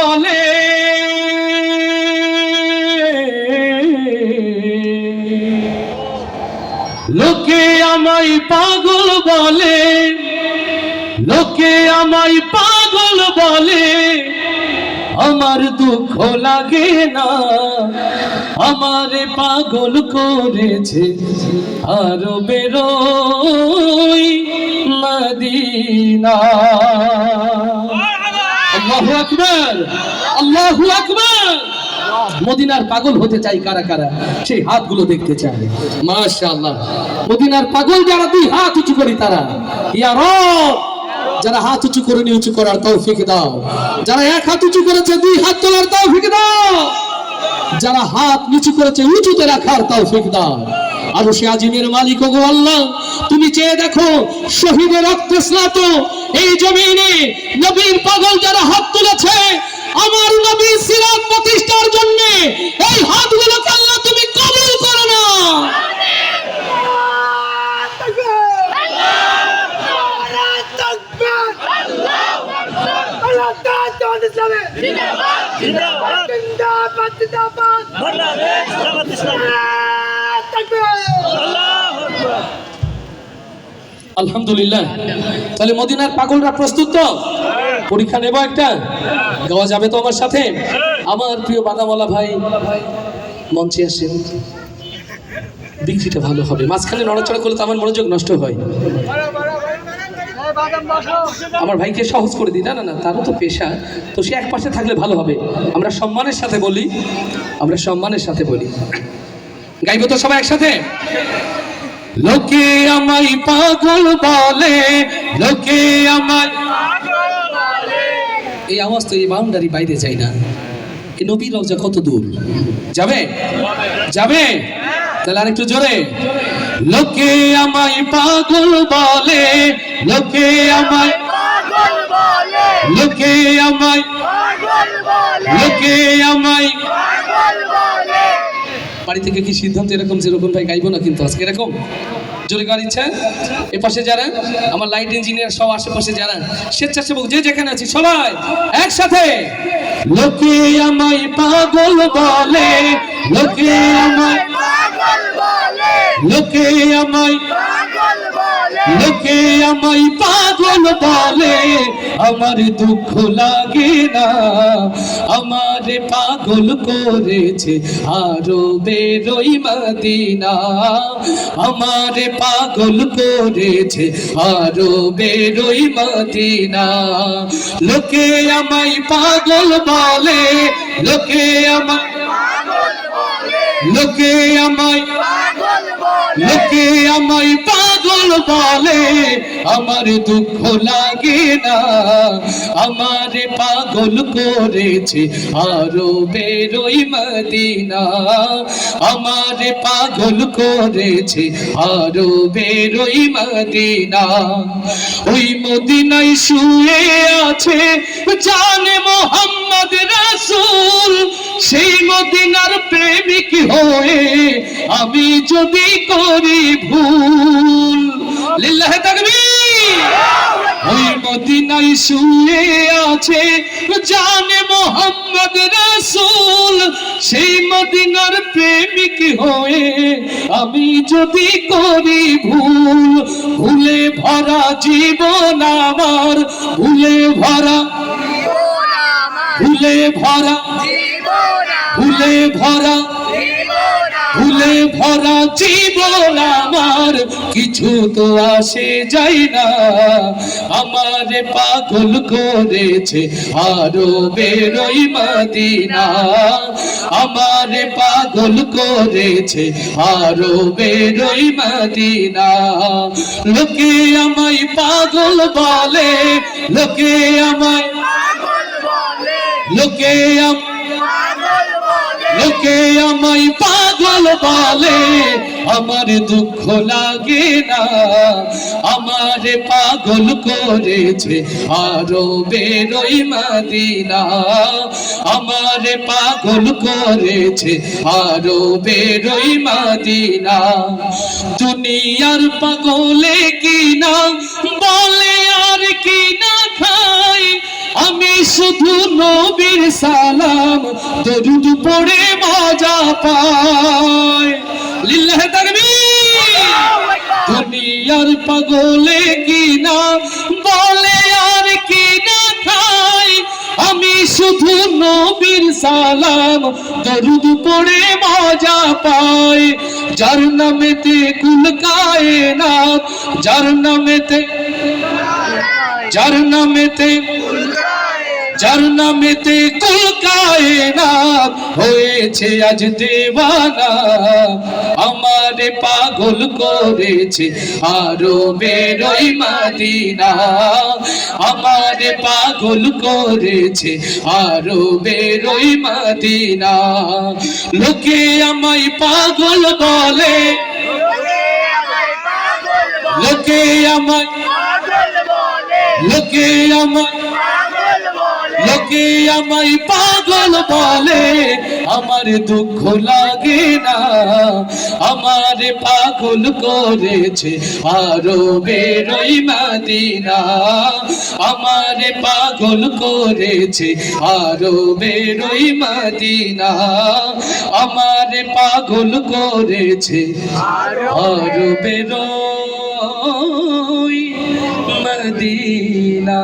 বলে। লোকে আমায় পাগল বলে। লোকে আমায় পাগল বলে। আমার দুঃখ লাগে না। আমারে পাগল করেছে আরও বেরোই মদিনা। মদিনার পাগল হতে চাই কারা কারা? সেই হাতগুলো দেখতে চায়। মাশাআল্লাহ। মদিনার পাগল যারা দুই হাত উঁচু করি তারা। ইয়া রব! যারা হাত উঁচু করে নি উঁচু করার তৌফিক দাও। যারা এক হাত উঁচু করেছে, দুই হাত তোলার তৌফিক দাও। যারা হাত নিচু করেছে, উঁচুতে রাখার তৌফিক দাও। আর সে আজিমের মালিক গো আল্লাহ। তুমি চেয়ে দেখো, শহীদের রক্তে স্নাত এই জমিনে নবীর পাগল যারা হাত তুলেছে, আমার নবী সিরাত প্রতিষ্ঠার জন্য এই হাতগুলোকে আল্লাহ তুমি কবুল করো না। আলহামদুলিল্লাহ। তাহলে মদিনার পাগলরা প্রস্তুত তো? পরীক্ষা নেব একটা? গাওয়া যাবে তো আমার সাথে? আমার প্রিয় বাদামওয়ালা ভাই, মঞ্চে আসেন বিক্রিটা ভালো হবে। মাঝখানে নড়াচড়া করলে তো আমার মনোযোগ নষ্ট হয়। আমার ভাইকে সহজ করে দিই। না না না, তারও তো পেশা। তো সে এক পাশে থাকলে ভালো হবে। আমরা সম্মানের সাথে বলি, আমরা সম্মানের সাথে বলি। গাইব তো সবাই একসাথে? লোকে আমায় পাগল বলে লোকে আমায় এই আওয়াজ তো এই বাউন্ডারি বাইরে যায় না। এই নবীর রওজা কত দূর? যাবে? যাবে? তাহলে আরেকটু জোরে। লোকে আমায় পাগল বলে লোকে আমায় লোকে আমায় লোকে আমায় বাড়ি থেকে কি সিদ্ধান্ত এরকম যেরকম ভাই গাইবো না কিন্তু আজকে এরকম? জোরে গাওয়ার ইচ্ছা? এ পাশে যারা, আমার লাইট ইঞ্জিনিয়ার সব আশেপাশে যারা, স্বেচ্ছাসেবক যে যেখানে আছি সবাই একসাথে। লোকে আমায় পাগল বলে, লোকে আমায় লোকে আমায় লোকে আমায় পাগল বলে আমার দুঃখ লাগে না। আমার পাগল করেছে আরও বেরোই মদিনা। আমার পাগল করেছে আরও বেরোই মদিনা। লোকে আমায় পাগল বলে লোকে আমায় লোকে আমায় লোকে আমায় পাগল বলে। আমার দুঃখ লাগে না। আমার পাগল করেছে আরও বেরোই মদিনা। আমার পাগল করেছে আরও বেরোই মদিনা। ওই মদিনায় শুয়ে আছে জানে মোহাম্মদ রাসূল। সেই মদিনার প্রেমিক হয়ে আমি যদি করি ভুল। মদিনায় শুয়ে আছে জানে মোহাম্মদ রাসূল সেই মদিনার প্রেমিক হয়ে আমি যদি করি ভুল ভুলে ভরা জীবন আমার ভুলে ভরা ভুলে ভরা ভুলে ভরা ভরা জীবন আমার কিছু তো আসে যাই না। আমার পাগল করেছে আরও বেরোই মদিনা। আমার পাগল করেছে আরও বেরোই মদিনা। লোকে আমায় পাগল বলে লোকে আমায় লোকে আমায় লোকে আমায় পাগল বলে, আমার দুঃখ লাগে না। আমার পাগল করেছে আরও বেরোই মাদিনা। আমার পাগল করেছে আরও বেরোই মাদিনা। দুনিয়ার পাগলে কি শুধু নবীর সালাম, দরুদ পড়ে মজা পাই লিল্লাহ তাকবীর দুনিয়ার পাগলে কি না বলে আর কি না খাই আমি শুধু নবীর সালাম, দরুদ পড়ে মজা পাই যার নামেতে কুল কায়না যার নামেতে যার নামেতে যার নামেতে কুল কায়নাত হয়েছে আজ দেওয়ানা, আমারে পাগল করেছে আরও বেরোই মাদিনা, আমারে পাগল করেছে আরও বেরোই মাদিনা। লোকে আমায় পাগল বলে, লোকে আমায় লোকে আমায় লোকে আমায় পাগল বলে আমার দুঃখ লাগে না আমার পাগল করেছে আরও বেরোই মাদিনা আমার পাগল করেছে আরও বেরোই মাদিনা আমার পাগল করেছে আরও বেরোই মদিনা